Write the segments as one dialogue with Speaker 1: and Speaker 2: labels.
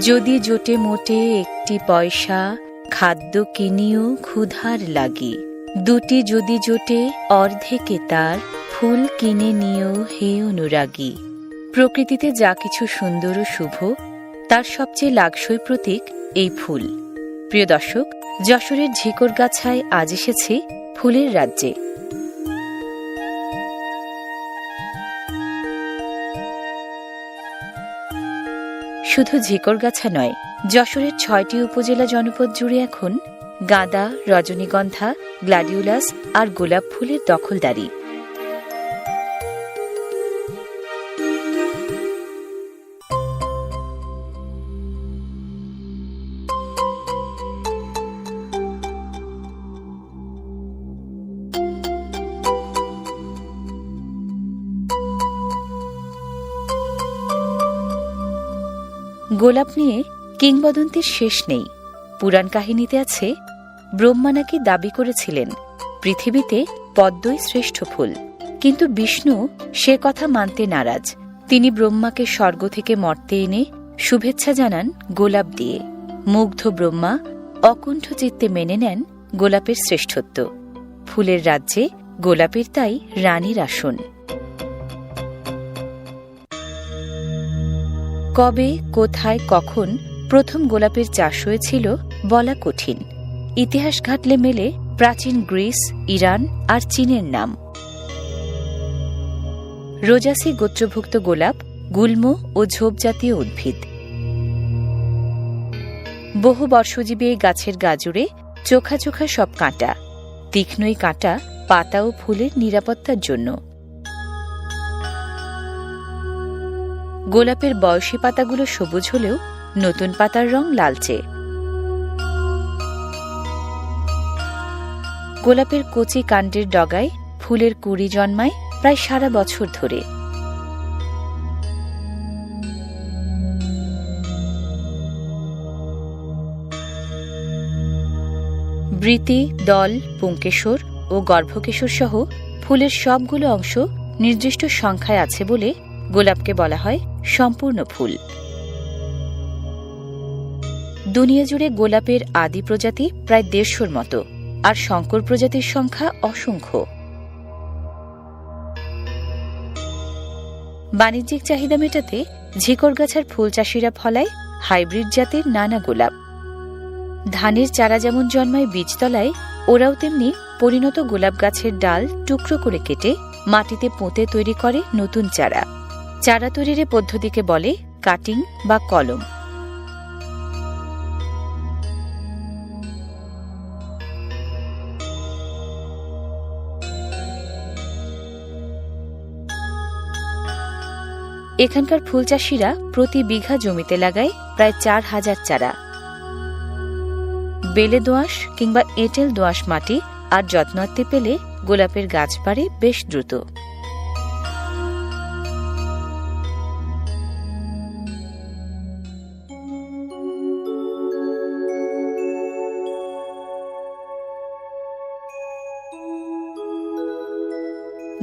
Speaker 1: যদি জোটে মোটে একটি পয়সা, খাদ্য কিনিও ক্ষুধার লাগি। দুটি যদি জোটে অর্ধেকে তার, ফুল কিনে নিও হে অনুরাগী। প্রকৃতিতে যা কিছু সুন্দর ও শুভ, তার সবচেয়ে লাগসই প্রতীক এই ফুল। প্রিয় দর্শক, যশোরের ঝিকরগাছায় আজ এসেছে ফুলের রাজ্যে। শুধু ঝিকরগাছা নয়, যশোরের ছয়টি উপজেলা জনপদ জুড়ে এখন গাঁদা, রজনীগন্ধা, গ্লাডিউলাস আর গোলাপ ফুলের দখলদারি। গোলাপ নিয়ে কিংবদন্তির শেষ নেই। পুরাণ কাহিনীতে আছে, ব্রহ্মা নাকি দাবি করেছিলেন, পৃথিবীতে পদ্মই শ্রেষ্ঠ ফুল। কিন্তু বিষ্ণু সে কথা মানতে নারাজ। তিনি ব্রহ্মাকে স্বর্গ থেকে মর্তে এনে শুভেচ্ছা জানান গোলাপ দিয়ে। মুগ্ধ ব্রহ্মা অকুণ্ঠ চিত্তে মেনে নেন গোলাপের শ্রেষ্ঠত্ব। ফুলের রাজ্যে গোলাপের তাই রানীর আসন। কবে, কোথায়, কখন প্রথম গোলাপের চাষ হয়েছিল বলা কঠিন। ইতিহাস ঘাটলে মেলে প্রাচীন গ্রিস, ইরান আর চীনের নাম। রোজাসি গোত্রভুক্ত গোলাপ, গুল্ম ও ঝোপ জাতীয় উদ্ভিদ। বহু বর্ষজীবী এই গাছের গাজরে চোখা চোখা সব কাঁটা। তীক্ষ্ণই কাঁটা পাতা ও ফুলের নিরাপত্তার জন্য। গোলাপের বয়সী পাতাগুলো সবুজ হলেও নতুন পাতার রং লালচে। গোলাপের কচি কাণ্ডের ডগায় ফুলের কুড়ি জন্মায় প্রায় সারা বছর ধরে। বৃতি, দল, পুংকেশর ও গর্ভকেশর সহ ফুলের সবগুলো অংশ নির্দিষ্ট সংখ্যায় আছে বলে গোলাপকে বলা হয় সম্পূর্ণ ফুল। দুনিয়া জুড়ে গোলাপের আদি প্রজাতি প্রায় দেড়শোর মতো, আর শঙ্কর প্রজাতির সংখ্যা অসংখ্য। বাণিজ্যিক চাহিদা মেটাতে ঝিকরগাছার ফুল চাষিরা ফলায় হাইব্রিড জাতের নানা গোলাপ। ধানের চারা যেমন জন্মায় বীজতলায়, ওরাও তেমনি পরিণত গোলাপ গাছের ডাল টুকরো করে কেটে মাটিতে পোঁতে তৈরি করে নতুন চারা। চারা তৈরির পদ্ধতিকে বলে কাটিং বা কলম। এখানকার ফুল চাষিরা প্রতি বিঘা জমিতে লাগায় প্রায় চার হাজার চারা। বেলে দোআঁশ কিংবা এঁটেল দোআঁশ মাটি আর যত্নত্বে পেলে গোলাপের গাছ বাড়ে বেশ দ্রুত।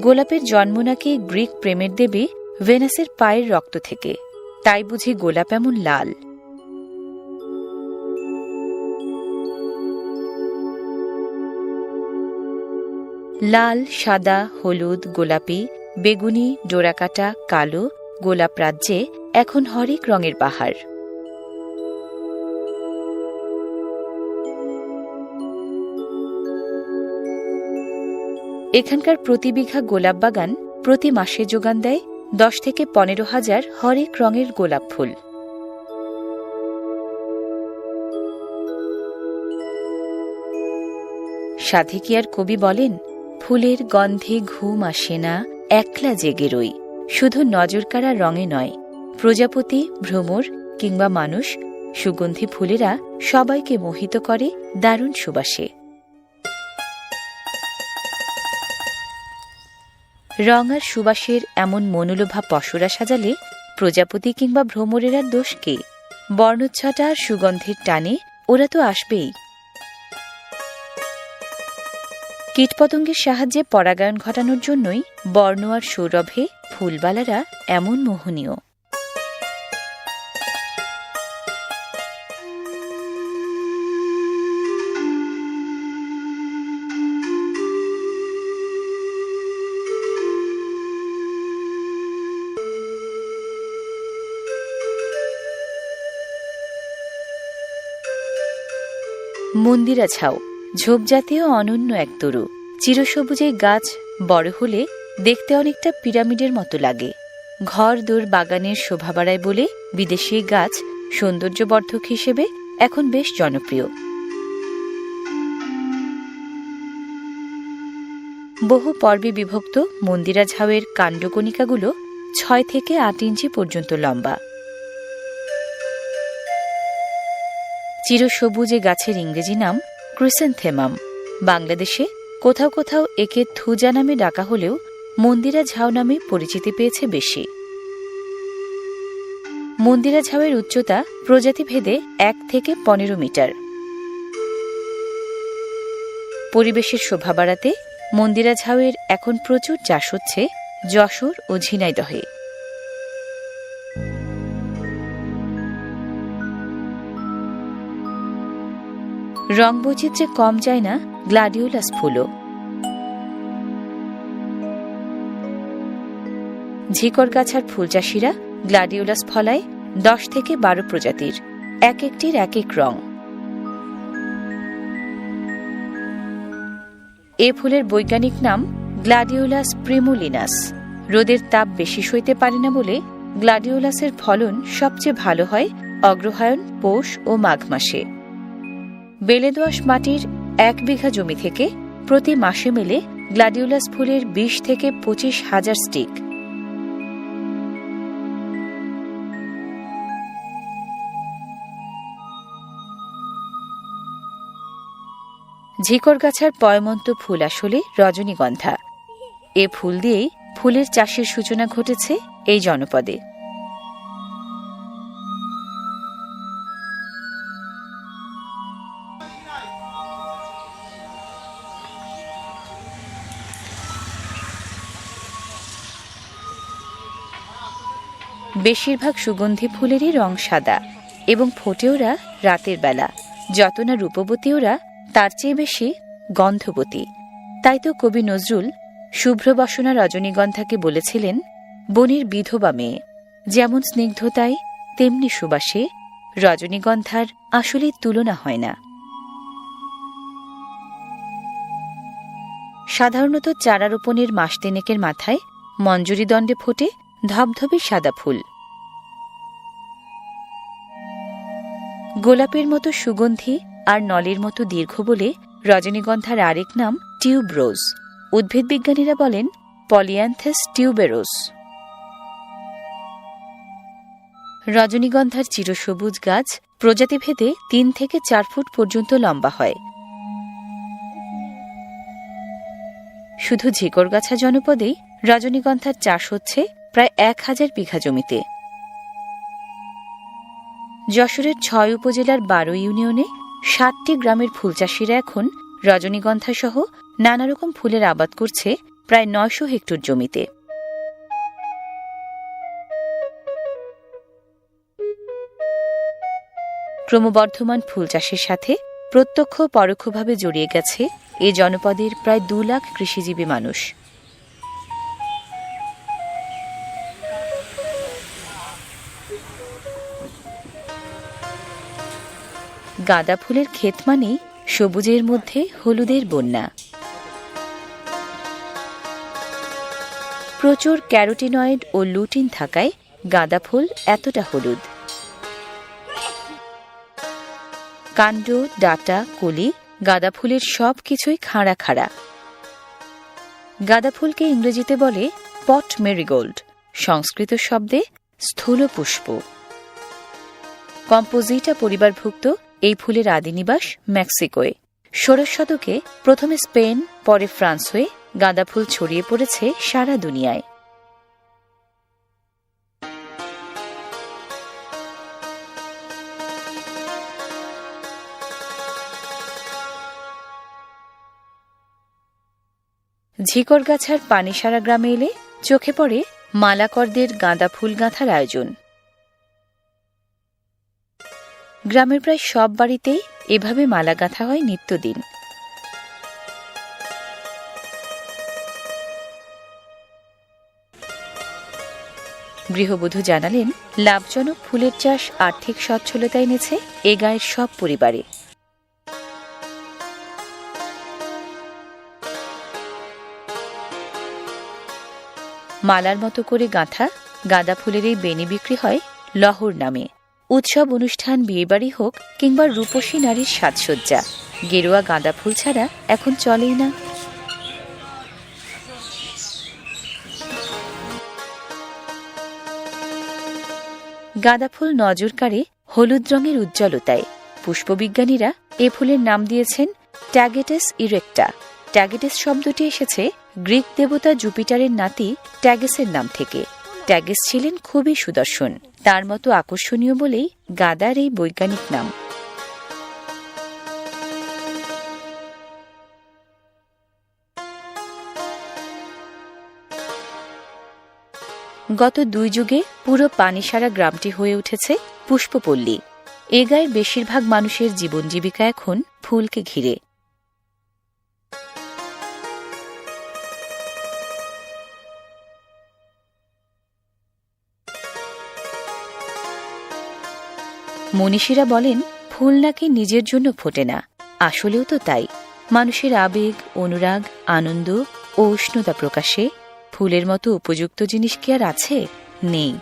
Speaker 1: গোলাপের জন্ম নাকি গ্রিক প্রেমের দেবী ভেনাসের পায়ের রক্ত থেকে। তাই বুঝি গোলাপ এমন লাল। লাল, সাদা, হলুদ, গোলাপি, বেগুনি, ডোরাকাটা, কালো গোলাপ রাজ্যে এখন হরেক রঙের বাহার এখানকার প্রতি বিঘা গোলাপ বাগান প্রতি মাসে যোগান দেয় দশ থেকে পনেরো হাজার হরেক রঙের গোলাপ ফুল। সাধেকিয়ার কবি বলেন, ফুলের গন্ধে ঘুম আসে না, একলা জেগে রই। শুধু নজরকাড়া রঙে নয়। প্রজাপতি, ভ্রমর কিংবা মানুষ, সুগন্ধি ফুলেরা সবাইকে মোহিত করে, দারুণ সুবাসে। রং আর সুবাসের এমন মনোলোভা পশরা সাজালে প্রজাপতি কিংবা ভ্রমরের দোষ কে? বর্ণচ্ছটা আর সুগন্ধের টানে ওরা তো আসবেই। কীটপতঙ্গের সাহায্যে পরাগায়ন ঘটানোর জন্যই বর্ণ আর সৌরভে ফুলবালারা এমন মোহনীয়। মন্দিরা ঝাউ ঝোপজাতীয় অনন্য এক তরু। চিরসবুজ গাছ বড় হলে দেখতে অনেকটা পিরামিডের মতো লাগে। ঘর দূর বাগানের শোভা বাড়ায় বলে বিদেশি গাছ সৌন্দর্যবর্ধক হিসেবে এখন বেশ জনপ্রিয়। বহু পর্বে বিভক্ত মন্দিরা ঝাউয়ের কাণ্ডকণিকাগুলো ছয় থেকে আট ইঞ্চি পর্যন্ত লম্বা। চিরসবুজ গাছের ইংরেজি নাম ক্রিসেনথেমাম। বাংলাদেশে কোথাও কোথাও একে থুজা নামে ডাকা হলেও মন্দিরা ঝাউ নামে পরিচিতি পেয়েছে বেশি। মন্দিরা ঝাউয়ের উচ্চতা প্রজাতিভেদে এক থেকে পনেরো মিটার। পরিবেশের শোভা বাড়াতে মন্দিরা ঝাউয়ের এখন প্রচুর চাষ হচ্ছে যশোর ও ঝিনাইদহে। রং বৈচিত্র্যে কম যায় না, গ্লাডিওলাস ফুলও ঝিকরগাছার ফুলচাষিরা গ্লাডিওলাস ফলায় দশ থেকে বারো প্রজাতির, এক একটির এক এক রং। এ ফুলের বৈজ্ঞানিক নাম গ্লাডিওলাস প্রিমুলিনাস। রোদের তাপ বেশি সইতে পারে না বলে গ্লাডিওলাসের ফলন সবচেয়ে ভালো হয় অগ্রহায়ণ, পৌষ ও মাঘ মাসে। বেলেদোয়াশ মাটির এক বিঘা জমি থেকে প্রতি মাসে মেলে গ্লাডিওলাস ফুলের বিশ থেকে পঁচিশ হাজার স্টিক। ঝিকরগাছার পয়মন্ত ফুল আসলে রজনীগন্ধা। এ ফুল দিয়েই ফুলের চাষের সূচনা ঘটেছে এই জনপদে। বেশিরভাগ সুগন্ধি ফুলেরই রং সাদা এবং ফোটে ওরা রাতের বেলা। যত না রূপবতী ওরা, তার চেয়ে বেশি গন্ধবতী। তাই তো কবি নজরুল শুভ্রবসনা রজনীগন্ধাকে বলেছিলেন, বনের বিধবা মেয়ে, যেমন স্নিগ্ধতায়, তেমনি সুবাসে রজনীগন্ধার আসলে তুলনা হয় না। সাধারণত চারা রোপণের মাস তিনেকের মাথায় মঞ্জুরি দণ্ডে ফোটে ধবধবে সাদা ফুল। গোলাপের মতো সুগন্ধি আর নলের মতো দীর্ঘ বলে রজনীগন্ধার আরেক নাম টিউবরোজ। উদ্ভিদ বিজ্ঞানীরা বলেন, পলিয়ান্থেস টিউবেরোস রজনীগন্ধার চিরসবুজ গাছ প্রজাতিভেদে তিন থেকে চার ফুট পর্যন্ত লম্বা হয়। শুধু ঝিকরগাছা জনপদেই রজনীগন্ধার চাষ হচ্ছে প্রায় এক হাজার বিঘা জমিতে। যশোরের ছয় উপজেলার বারো ইউনিয়নে সাতটি গ্রামের ফুলচাষিরা এখন রজনীগন্ধা সহ নানা রকম ফুলের আবাদ করছে প্রায় নয়শো হেক্টর জমিতে। ক্রমবর্ধমান ফুল চাষের সাথে প্রত্যক্ষ পরোক্ষভাবে জড়িয়ে গেছে এ জনপদের প্রায় দু লাখ কৃষিজীবী মানুষ। গাঁদা ফুলের ক্ষেত মানেই সবুজের মধ্যে হলুদের বন্যা। প্রচুর ক্যারোটিনয়েড ও লুটিন থাকায় গাঁদা ফুল এতটা হলুদ। কাণ্ড, ডাটা, কলি, গাঁদা ফুলের সব কিছুই খাড়া খাড়া। গাঁদা ফুলকে ইংরেজিতে বলে পট মেরিগোল্ড, সংস্কৃত শব্দে স্থূল পুষ্প কম্পোজিটা পরিবারভুক্ত এই ফুলের আদিনিবাস মেক্সিকোয়। ষোড়শ শতকে প্রথমে স্পেন, পরে ফ্রান্স হয়ে গাঁদা ফুল ছড়িয়ে পড়েছে সারা দুনিয়ায়। ঝিকর ঝিকরগাছার পানিসারা গ্রামে এলে চোখে পড়ে মালাকরদের গাঁদা ফুল গাঁথার আয়োজন। গ্রামের প্রায় সব বাড়িতেই এভাবে মালা গাঁথা হয় নিত্যদিন। গৃহবধূ জানালেন, লাভজনক ফুলের চাষ আর্থিক সচ্ছলতা এনেছে এ গায়ের সব পরিবারে। মালার মতো করে গাঁথা গাঁদা ফুলের এই বেনি বিক্রি হয় লহর নামে। উৎসব, অনুষ্ঠান, বিয়েবাড়ি হোক কিংবা রূপসী নারীর সাজসজ্জা। গেরুয়া গাঁদা ফুল ছাড়া এখন চলেই না। গাঁদা ফুল নজর কাড়ে হলুদ রঙের উজ্জ্বলতায়। পুষ্পবিজ্ঞানীরা এ ফুলের নাম দিয়েছেন ট্যাগেটাস ইরেক্টা। ট্যাগেটাস শব্দটি এসেছে গ্রিক দেবতা জুপিটারের নাতি ট্যাগেসের নাম থেকে। ট্যাগেস ছিলেন খুবই সুদর্শন, তার মতো আকর্ষণীয় বলেই গাদার এই বৈজ্ঞানিক নাম। গত দুই যুগে পুরো পানিসারা গ্রামটি হয়ে উঠেছে পুষ্পপল্লী। এ গায়ের বেশিরভাগ মানুষের জীবন জীবিকা এখন ফুলকে ঘিরে। মনীষীরা বলেন ফুল নাকি নিজের জন্য ফোটে না। আসলেও তো তাই। মানুষের আবেগ, অনুরাগ, আনন্দ ও উষ্ণতা প্রকাশে ফুলের মতো উপযুক্ত জিনিস কি আর আছে? নেই।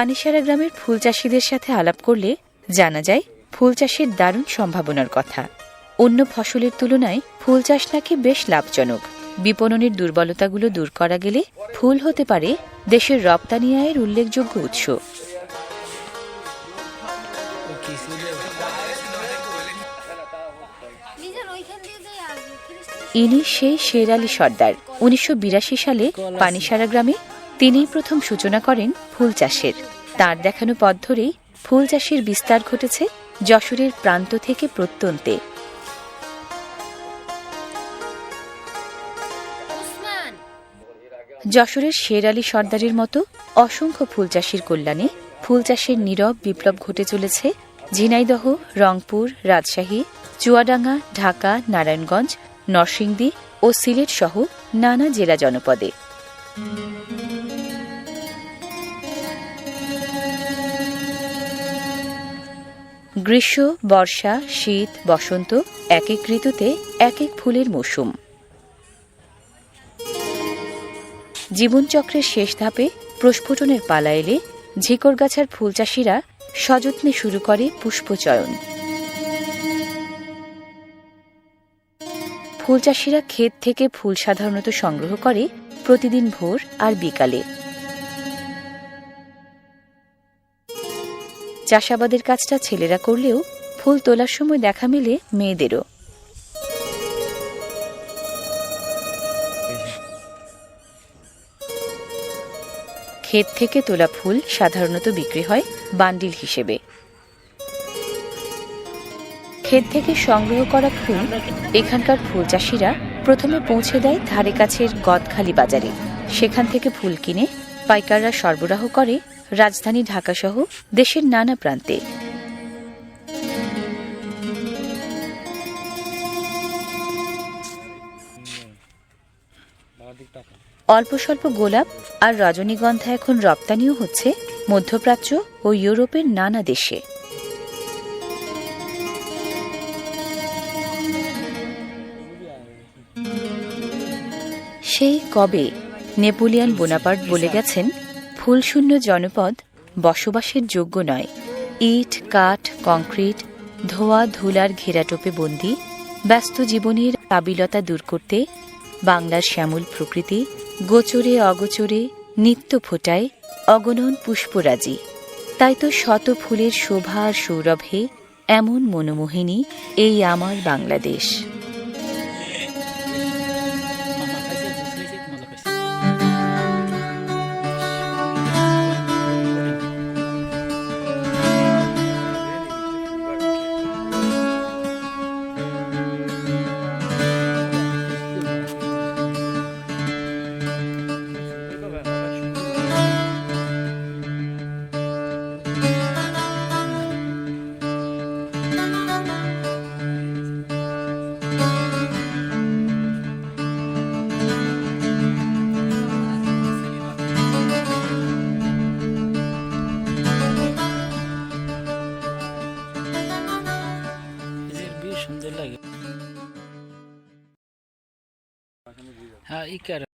Speaker 1: পানিসারা গ্রামের ফুল চাষিদের সাথে আলাপ করলে জানা যায়, ফুল চাষের দারুণ সম্ভাবনার কথা। অন্য ফসলের তুলনায় ফুল চাষ নাকি বেশ লাভজনক। বিপণনের দুর্বলতাগুলো দূর করা গেলে ফুল হতে পারে দেশের রপ্তানি আয়ের উল্লেখযোগ্য উৎস। ইনি সেই শের আলী সর্দার। উনিশশো বিরাশি সালে পানিসারা গ্রামে তিনিই প্রথম সূচনা করেন ফুল চাষের। তার দেখানো পথ ধরেই ফুল চাষের বিস্তার ঘটেছে যশোরের প্রান্ত থেকে প্রত্যন্তে। যশোরের শের আলী সর্দারের মতো অসংখ্য ফুল চাষির কল্যাণে ফুল চাষের নীরব বিপ্লব ঘটে চলেছে ঝিনাইদহ রংপুর রাজশাহী চুয়াডাঙ্গা ঢাকা নারায়ণগঞ্জ নরসিংদী ও সিলেট সহ নানা জেলা জনপদে। গ্রীষ্ম, বর্ষা, শীত, বসন্ত এক এক ঋতুতে এক এক ফুলের মৌসুম। জীবনচক্রের শেষ ধাপে প্রস্ফুটনের পালা এলে ঝিকর ঝিকরগাছার ফুল চাষিরা সযত্নে শুরু করে পুষ্পচয়ন। ফুল চাষিরা ক্ষেত থেকে ফুল সাধারণত সংগ্রহ করে প্রতিদিন ভোর আর বিকালে। চাষাবাদের কাজটা ছেলেরা করলেও ফুল তোলার সময় দেখা মেলে মেয়েদেরও। ক্ষেত থেকে তোলা ফুল সাধারণত বিক্রি হয় বান্ডিল হিসেবে। ক্ষেত থেকে সংগ্রহ করা ফুল এখানকার ফুল চাষিরা প্রথমে পৌঁছে দেয় ধারে কাছের গদখালি বাজারে। সেখান থেকে ফুল কিনে পাইকাররা সরবরাহ করে রাজধানী ঢাকাসহ দেশের নানা প্রান্তে। অল্প স্বল্প গোলাপ আর রজনীগন্ধা এখন রপ্তানিও হচ্ছে মধ্যপ্রাচ্য ও ইউরোপের নানা দেশে। সেই কবে নেপোলিয়ান বোনাপার্ট বলে গেছেন ফুলশূন্য জনপদ বসবাসের যোগ্য নয়। ইট, কাঠ, কংক্রিট, ধোয়া, ধুলার ঘেরাটোপে বন্দি, ব্যস্ত জীবনের কাবিলতা দূর করতে, বাংলার শ্যামল প্রকৃতি, গোচরে অগোচরে, নিত্য ফোটায় অগণন পুষ্পরাজি। তাই তো শত ফুলের শোভা আর সৌরভে এমন মনোমোহিনী এই আমার বাংলাদেশ।
Speaker 2: cara.